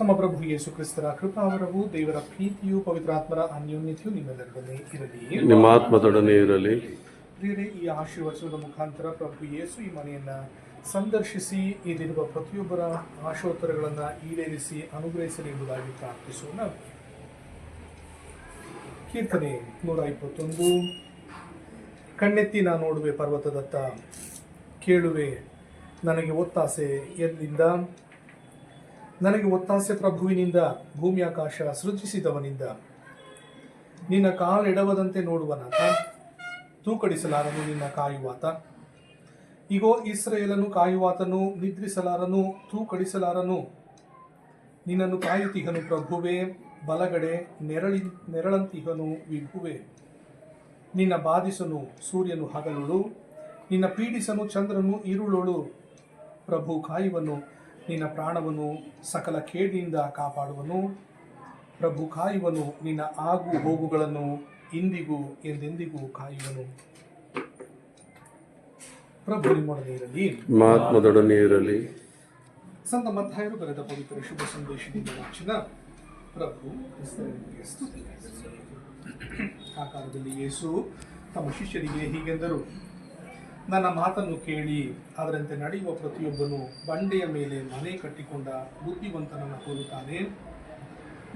ನಮ್ಮ ಪ್ರಭು ಯೇಸು ಕ್ರಿಸ್ತರ ಕೃಪಾವರವು ದೇವರ ಪ್ರೀತಿಯು ಪವಿತ್ರಾತ್ಮರ ಅನ್ಯೋನ್ಯತೆಯು ನಿಮ್ಮೆಲ್ಲರೊಡನೆ ಇರಲಿ. ನಿಮ್ಮ ಆತ್ಮದೊಡನೆ ಇರಲಿ. ಪ್ರಿಯರೇ ಈ ಆಶೀರ್ವಚನದ ಮುಖಾಂತರ ಪ್ರಭು ಯೇಸು ಈ ಮನೆಯನ್ನ ಸಂದರ್ಶಿಸಿ ಇಲ್ಲಿರುವ ಪ್ರತಿಯೊಬ್ಬರ ಆಶೋತ್ತರಗಳನ್ನು ಈಡೇರಿಸಿ ಅನುಗ್ರಹಿಸಲಿ ಎಂಬುದಾಗಿ ಪ್ರಾರ್ಥಿಸೋಣ. ಕೀರ್ತನೆ ನೂರ ಇಪ್ಪತ್ತೊಂದು. ಕಣ್ಣೆತ್ತಿ ನಾ ನೋಡುವೆ ಪರ್ವತದತ್ತ ಕೇಳುವೆ ನನಗೆ ಒತ್ತಾಸೆ ಎಲ್ಲಿಂದ? ನನಗೆ ಒತ್ತಾಸೆ ಪ್ರಭುವಿನಿಂದ ಭೂಮಿ ಆಕಾಶ ಸೃಜಿಸಿದವನಿಂದ. ನಿನ್ನ ಕಾಲೆಡವದಂತೆ ನೋಡುವನಾತ ತೂಕಡಿಸಲಾರನು ನಿನ್ನ ಕಾಯುವಾತ. ಇಗೋ ಇಸ್ರೇಲನು ಕಾಯುವಾತನು, ನಿದ್ರಿಸಲಾರನು, ತೂಕಡಿಸಲಾರನು. ನಿನ್ನನ್ನು ಕಾಯುತ್ತಿಹನು ಪ್ರಭುವೇ, ಬಲಗಡೆ ನೆರಳಿ, ನೆರಳಂತಿಹನು ವಿಭುವೆ. ನಿನ್ನ ಬಾಧಿಸನು ಸೂರ್ಯನು ಹಗಲುಳು, ನಿನ್ನ ಪೀಡಿಸನು ಚಂದ್ರನು ಇರುಳುಳು. ಪ್ರಭು ಕಾಯುವನು ನಿನ್ನ ಪ್ರಾಣವನ್ನು ಸಕಲ ಕೇಡಿನಿಂದ ಕಾಪಾಡುವನು. ಪ್ರಭು ಕಾಯುವನು ನಿನ್ನ ಆಗು ಹೋಗುಗಳನ್ನು ಇಂದಿಗೂ ಎಂದೆಂದಿಗೂ ಕಾಯುವನು. ಪ್ರಭು ನಿಮ್ಮೊಡನೆ ಇರಲಿ. ಆತ್ಮದೊಡನೆ ಇರಲಿ. ಸಂತ ಮತ್ತಾಯರು ಬರೆದ ಪವಿತ್ರ ಶುಭ ಸಂದೇಶದಿಂದ ವಾಚನ ಪ್ರಭು. ಆ ಕಾಲದಲ್ಲಿ ಯೇಸು ತಮ್ಮ ಶಿಷ್ಯರಿಗೆ ಹೀಗೆಂದರು. ನನ್ನ ಮಾತನ್ನು ಕೇಳಿ ಅದರಂತೆ ನಡೆಯುವ ಪ್ರತಿಯೊಬ್ಬನು ಬಂಡೆಯ ಮೇಲೆ ಮನೆ ಕಟ್ಟಿಕೊಂಡ ಬುದ್ಧಿವಂತನನ್ನು ಹೋಲುತ್ತಾನೆ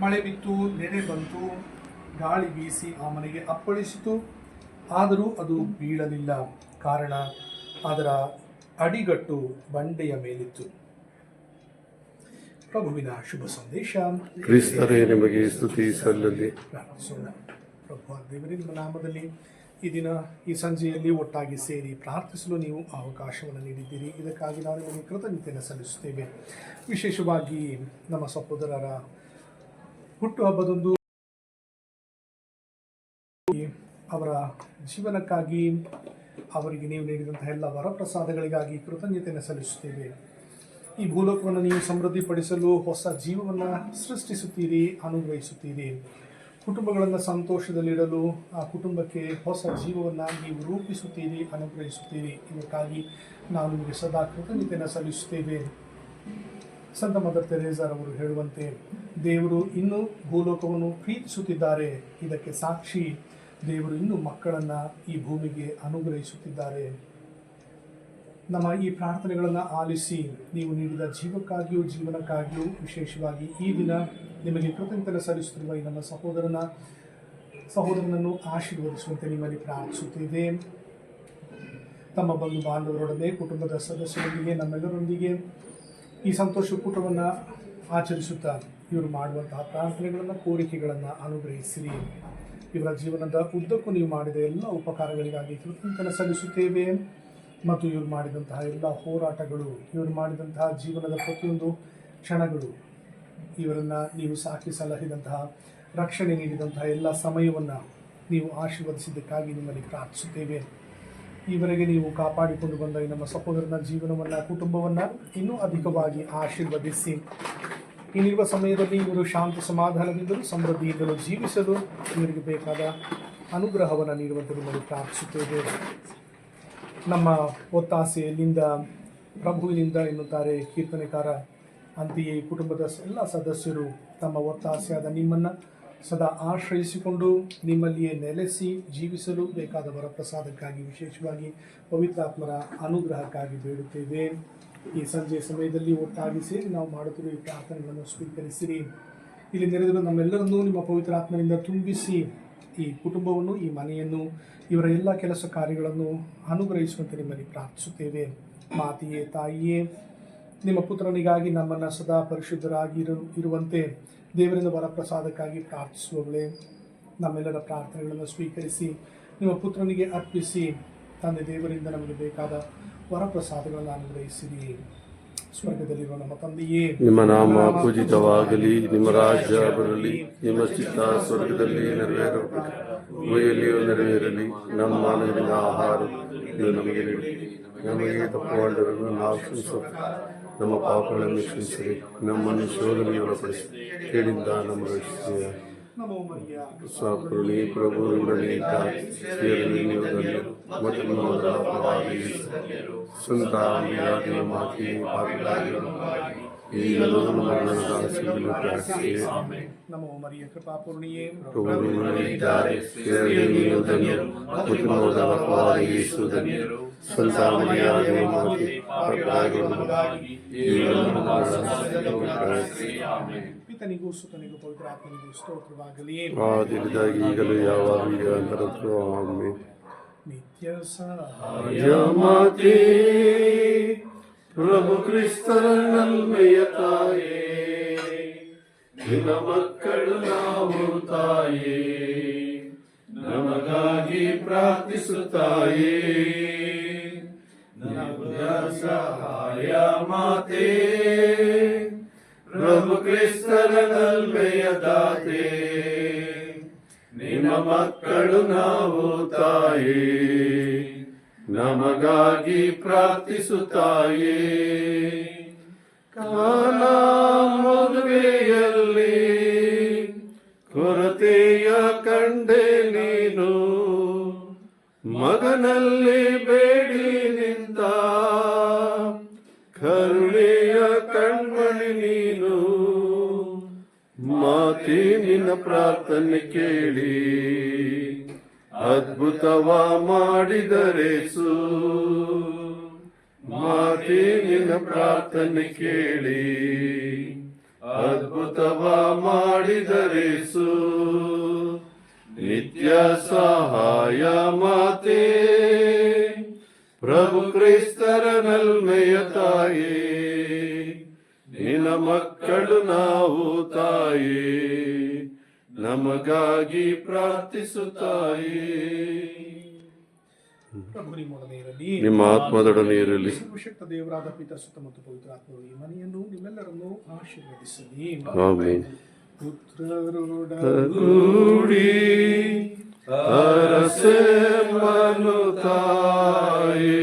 ಮಳೆ ಬಿತ್ತು ನೆನೆ ಬಂತು ಗಾಳಿ ಬೀಸಿ ಆ ಮನೆಗೆ ಅಪ್ಪಳಿಸಿತು. ಆದರೂ ಅದು ಬೀಳಲಿಲ್ಲ. ಕಾರಣ ಅದರ ಅಡಿಗಟ್ಟು ಬಂಡೆಯ ಮೇಲಿತ್ತು. ಪ್ರಭುವಿನ ಶುಭ ಸಂದೇಶ. ಕ್ರಿಸ್ತರೇ ನಿಮಗೆ ಸ್ತುತಿ ಸಲ್ಲಲಿ. ಪ್ರಾರ್ಥಿಸೋಣ. ಪ್ರಭು ದೇವರೇ ನಿಮ್ಮ ನಾಮದಲ್ಲಿ ಈ ದಿನ, ಈ ಸಂಜೆಯಲ್ಲಿ ಒಟ್ಟಾಗಿ ಸೇರಿ ಪ್ರಾರ್ಥಿಸಲು ನೀವು ಅವಕಾಶವನ್ನು ನೀಡಿದ್ದೀರಿ. ಇದಕ್ಕಾಗಿ ನಾವು ನಿಮಗೆ ಕೃತಜ್ಞತೆಯನ್ನು ಸಲ್ಲಿಸುತ್ತೇವೆ. ವಿಶೇಷವಾಗಿ ನಮ್ಮ ಸಹೋದರರ ಹುಟ್ಟುಹಬ್ಬದೊಂದು ಅವರ ಜೀವನಕ್ಕಾಗಿ ಅವರಿಗೆ ನೀವು ನೀಡಿದಂತಹ ಎಲ್ಲ ವರಪ್ರಸಾದಗಳಿಗಾಗಿ ಕೃತಜ್ಞತೆಯನ್ನು ಸಲ್ಲಿಸುತ್ತೇವೆ. ಈ ಭೂಲೋಕವನ್ನು ನೀವು ಸಮೃದ್ಧಿಪಡಿಸಲು ಹೊಸ ಜೀವವನ್ನು ಸೃಷ್ಟಿಸುತ್ತೀರಿ, ಅನುಗ್ರಹಿಸುತ್ತೀರಿ. ಕುಟುಂಬಗಳನ್ನು ಸಂತೋಷದಲ್ಲಿಡಲು ಆ ಕುಟುಂಬಕ್ಕೆ ಹೊಸ ಜೀವವನ್ನು ನೀವು ರೂಪಿಸುತ್ತೀರಿ, ಅನುಗ್ರಹಿಸುತ್ತೀರಿ. ಇದಕ್ಕಾಗಿ ನಾವು ನಿಮಗೆ ಸದಾ ಕೃತಜ್ಞತೆಯನ್ನು ಸಲ್ಲಿಸುತ್ತೇವೆ. ಸಂತ ಮದರ್ ತೆರೇಸರ್ ಅವರು ಹೇಳುವಂತೆ, ದೇವರು ಇನ್ನೂ ಭೂಲೋಕವನ್ನು ಪ್ರೀತಿಸುತ್ತಿದ್ದಾರೆ. ಇದಕ್ಕೆ ಸಾಕ್ಷಿ, ದೇವರು ಇನ್ನೂ ಮಕ್ಕಳನ್ನು ಈ ಭೂಮಿಗೆ ಅನುಗ್ರಹಿಸುತ್ತಿದ್ದಾರೆ. ನಮ್ಮ ಈ ಪ್ರಾರ್ಥನೆಗಳನ್ನು ಆಲಿಸಿ, ನೀವು ನೀಡಿದ ಜೀವಕ್ಕಾಗಿಯೂ ಜೀವನಕ್ಕಾಗಿಯೂ ವಿಶೇಷವಾಗಿ ಈ ದಿನ ನಿಮಗೆ ಕೃತಜ್ಞತೆ ಸಲ್ಲಿಸುತ್ತಿರುವ ಈ ನಮ್ಮ ಸಹೋದರನ, ಸಹೋದರನನ್ನು ಆಶೀರ್ವದಿಸುವಂತೆ ನಿಮ್ಮಲ್ಲಿ ಪ್ರಾರ್ಥಿಸುತ್ತೇವೆ. ತಮ್ಮ ಬಂಧು ಬಾಂಧವರೊಡನೆ, ಕುಟುಂಬದ ಸದಸ್ಯರೊಂದಿಗೆ, ನಮ್ಮೆಲ್ಲರೊಂದಿಗೆ ಈ ಸಂತೋಷ ಕೂಟವನ್ನು ಆಚರಿಸುತ್ತಾ ಇವರು ಮಾಡುವಂತಹ ಪ್ರಾರ್ಥನೆಗಳನ್ನು, ಕೋರಿಕೆಗಳನ್ನು ಅನುಗ್ರಹಿಸಿರಿ. ಇವರ ಜೀವನದ ಉದ್ದಕ್ಕೂ ನೀವು ಮಾಡಿದ ಎಲ್ಲ ಉಪಕಾರಗಳಿಗಾಗಿ ಕೃತಜ್ಞತೆ ಸಲ್ಲಿಸುತ್ತೇವೆ. ಮತ್ತು ಇವರು ಮಾಡಿದಂತಹ ಎಲ್ಲ ಹೋರಾಟಗಳು, ಇವರು ಮಾಡಿದಂತಹ ಜೀವನದ ಪ್ರತಿಯೊಂದು ಕ್ಷಣಗಳು ಇವರನ್ನು ನೀವು ಸಾಕಿ ಸಲಹಿದಂತಹ ರಕ್ಷಣೆ ನೀಡಿದಂತಹ ಎಲ್ಲ ಸಮಯವನ್ನು ನೀವು ಆಶೀರ್ವದಿಸಿದ್ದಕ್ಕಾಗಿ ನಿಮ್ಮಲ್ಲಿ ಪ್ರಾರ್ಥಿಸುತ್ತೇವೆ. ಈವರೆಗೆ ನೀವು ಕಾಪಾಡಿಕೊಂಡು ಬಂದ ನಮ್ಮ ಸಹೋದರನ ಜೀವನವನ್ನು, ಕುಟುಂಬವನ್ನು ಇನ್ನೂ ಅಧಿಕವಾಗಿ ಆಶೀರ್ವದಿಸಿ. ಇನ್ನಿರುವ ಸಮಯದಲ್ಲಿ ಇವರು ಶಾಂತಿ ಸಮಾಧಾನದಿಂದಲೂ ಸಮೃದ್ಧಿಯಿಂದಲೂ ಜೀವಿಸಲು ಇವರಿಗೆ ಬೇಕಾದ ಅನುಗ್ರಹವನ್ನು ನೀಡುವಂತೆ ನಿಮ್ಮಲ್ಲಿ ಪ್ರಾರ್ಥಿಸುತ್ತೇವೆ. ನಮ್ಮ ಒತ್ತಾಸೆಯಲ್ಲಿಂದ, ಪ್ರಭುವಿನಿಂದ ಎನ್ನುತ್ತಾರೆ ಕೀರ್ತನೆಕಾರ ಅಂತೆಯೇ ಕುಟುಂಬದ ಎಲ್ಲ ಸದಸ್ಯರು ತಮ್ಮ ಒತ್ತಾಸೆಯಾದ ನಿಮ್ಮನ್ನು ಸದಾ ಆಶ್ರಯಿಸಿಕೊಂಡು ನಿಮ್ಮಲ್ಲಿಯೇ ನೆಲೆಸಿ ಜೀವಿಸಲು ಬೇಕಾದ ವರಪ್ರಸಾದಕ್ಕಾಗಿ ವಿಶೇಷವಾಗಿ ಪವಿತ್ರಾತ್ಮರ ಅನುಗ್ರಹಕ್ಕಾಗಿ ಬೇಡುತ್ತೇವೆ. ಈ ಸಂಜೆಯ ಸಮಯದಲ್ಲಿ ಒಟ್ಟಾಗಿ ಸೇರಿ ನಾವು ಮಾಡುತ್ತಿರುವ ಈ ಪ್ರಾರ್ಥನೆಗಳನ್ನು ಸ್ವೀಕರಿಸಿರಿ. ಇಲ್ಲಿ ನೆರೆದಿರುವ ನಮ್ಮೆಲ್ಲರನ್ನೂ ನಿಮ್ಮ ಪವಿತ್ರಾತ್ಮನಿಂದ ತುಂಬಿಸಿ ಈ ಕುಟುಂಬವನ್ನು, ಈ ಮನೆಯನ್ನು, ಇವರ ಎಲ್ಲ ಕೆಲಸ ಕಾರ್ಯಗಳನ್ನು ಅನುಗ್ರಹಿಸುವಂತೆ ನಿಮ್ಮಲ್ಲಿ ಪ್ರಾರ್ಥಿಸುತ್ತೇವೆ. ಮಾತೆಯೇ, ತಾಯಿಯೇ ನಿಮ್ಮ ಪುತ್ರನಿಗಾಗಿ ನಮ್ಮನ್ನು ಸದಾ ಪರಿಶುದ್ಧರಾಗಿ ಇರು ಇರುವಂತೆ ದೇವರಿಂದ ವರಪ್ರಸಾದಕ್ಕಾಗಿ ಪ್ರಾರ್ಥಿಸುವವಳೆ. ನಮ್ಮೆಲ್ಲರ ಪ್ರಾರ್ಥನೆಗಳನ್ನು ಸ್ವೀಕರಿಸಿ, ನಿಮ್ಮ ಪುತ್ರನಿಗೆ ಅರ್ಪಿಸಿ, ತಂದೆ ದೇವರಿಂದ ನಮಗೆ ಬೇಕಾದ ವರಪ್ರಸಾದಗಳನ್ನು ಅನುಗ್ರಹಿಸಿರಿ ಸ್ವರ್ಗದಲ್ಲಿರುವ ನಮ್ಮ ತಂದೆಯೇ, ನಿಮ್ಮ ನಾಮ ಪೂಜಿತವಾಗಲಿ, ನಿಮ್ಮ ರಾಜ್ಯ ಬರಲಿ, ನಿಮ್ಮ ಚಿತ್ತ ಸ್ವರ್ಗದಲ್ಲಿ ನೆರವೇರಲಿ ನಮ್ಮ ಆಹಾರ ನಮಗೆ ನಮಗೆ ತಪ್ಪು ಮಾಡಿದವರನ್ನು ನಾವು ನಮ್ಮ ಪಾಪಗಳನ್ನು ಕ್ಷಮಿಸಿರಿ, ನಮ್ಮನ್ನು ಶೋಧನೆಗೆ ಒಳಪಡಿಸಿ ಕೇಳಿಂದ ನಮ್ಮ ರಕ್ಷಿಸಿದ ಸ್ವಪ್ರುಣಿ ಪ್ರಭು ನೀವು ಧನ್ಯರು ಮತ್ತು ಸಂತಾನಿಯಾಗಿ ಮಾತಿ ಪಾಪಿಗಳಾಗಿರುವ ಈಗಲೂ ನಮ್ಮ ಮರಣದ ಹಾಸಿಗೆಯಲ್ಲಿ ಪ್ರಾರ್ಥಿಸಿ ನಮೋ ಮರಿಯ ಕೃಪಾಪೂರ್ಣಿಯೇ ಪ್ರಭು ನಿಮ್ಮಲ್ಲಿದ್ದಾರೆ ಸ್ತ್ರೀಯರಲ್ಲಿ ನೀವು ಧನ್ಯರು ಮತ್ತು ನಿಮ್ಮ ಉದರ ಫಲವಾದ ಯೇಸು ಧನ್ಯರು ಸಂತಾಮಣಿಯಾದ ಮಾತೆ ಪಾಪರಾಗಿ ನಮಗಾಗಿ ಈಗಲೂ ನಮ್ಮ ಮರಣದ ಹಾಸಿಗೆಯಲ್ಲಿ ಪ್ರಾರ್ಥಿಸಿ ಪಿತನಿಗೂ ಸುತನಿಗೂ ಪವಿತ್ರಾತ್ಮನಿಗೂ ಸ್ತೋತ್ರವಾಗಲಿ ಆದಿರಿದಾಗಿ ಈಗಲೂ ಯಾವಾಗ ಈಗ ಅಂತರದ್ದು ಆಮೆ ನಿತ್ಯ ಸಹ ಯಮತಿ ಪ್ರಭು ಕ್ರಿಸ್ತರ ನಲ್ಮೆಯ ತಾಯೇ ಮಕ್ಕಳು ನಾವು ತಾಯೇ, ನಮಗಾಗಿ ಪ್ರಾರ್ಥಿಸುತ್ತಾಯೇ. ಸಹಾಯ ಮಾತೆ, ಪ್ರಭು ಕ್ರಿಸ್ತರ ನಲ್ಮೆಯ ದಾತೆ, ನಿನ್ನ ಮಕ್ಕಳು ನಾವು ತಾಯೇ. ನಮಗಾಗಿ ಪ್ರಾರ್ಥಿಸುತ್ತಾಯೇ. ಕಾಲ ಮದುವೆಯಲ್ಲಿ ಕೊರತೆಯ ಕಂಡೆ ನೀನು, ಮಗನಲ್ಲಿ ಬೇಡಿ ನಿಂತ ಕರುಣೆಯ ಕಣ್ಮಣಿ ನೀನು. ಮಾತಿ ನಿನ್ನ ಪ್ರಾರ್ಥನೆ ಕೇಳಿ. ಅದ್ಭುತವ ಮಾಡಿದರೇಸು ಮಾತಿನ ಪ್ರಾರ್ಥನೆ ಕೇಳಿ. ಅದ್ಭುತವ ಮಾಡಿದರೇಸು ನಿತ್ಯ ಸಹಾಯ ಮಾತೆ. ಪ್ರಭು ಕ್ರಿಸ್ತರ ನಲ್ಮೆಯ ತಾಯಿ. ನಿನ್ನ ಮಕ್ಕಳು ನಾವು ತಾಯೇ. ನಮಗಾಗಿ ಪ್ರಾರ್ಥಿಸುತ್ತಾಯಿ. ಪ್ರಭು ನಿಮ್ಮೊಡನೆ ಇರಲಿ ನಿಮ್ಮ ಆತ್ಮದೊಡನೆ ಇರಲಿ ಸರ್ವಶಕ್ತ ದೇವರಾದ ಪಿತ ಸುತ್ತ ಮತ್ತು ಪವಿತ್ರಾತ್ಮರು ಈ ಮನೆಯನ್ನು ನಿಮ್ಮೆಲ್ಲರನ್ನು ಆಶೀರ್ವದಿಸಲಿ. ಆಮೆನ್. ಪುತ್ರರೊಡಗೂಡಿ ಅರಸೆ ಮನು ತಾಯೇ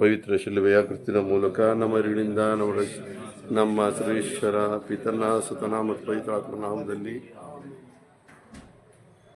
ಪವಿತ್ರ ಶಿಲುಬೆಯ ಕೃತಿನ ಮೂಲಕ ನಮ್ಮ ಋಣಿಂದ ನಮ್ಮ ನಮ್ಮ ಸರ್ವೇಶ್ವರ ಪಿತನ ಸುತನ ಮತ್ತು ಪವಿತ್ರಾತ್ಮ ನಾಮದಲ್ಲಿ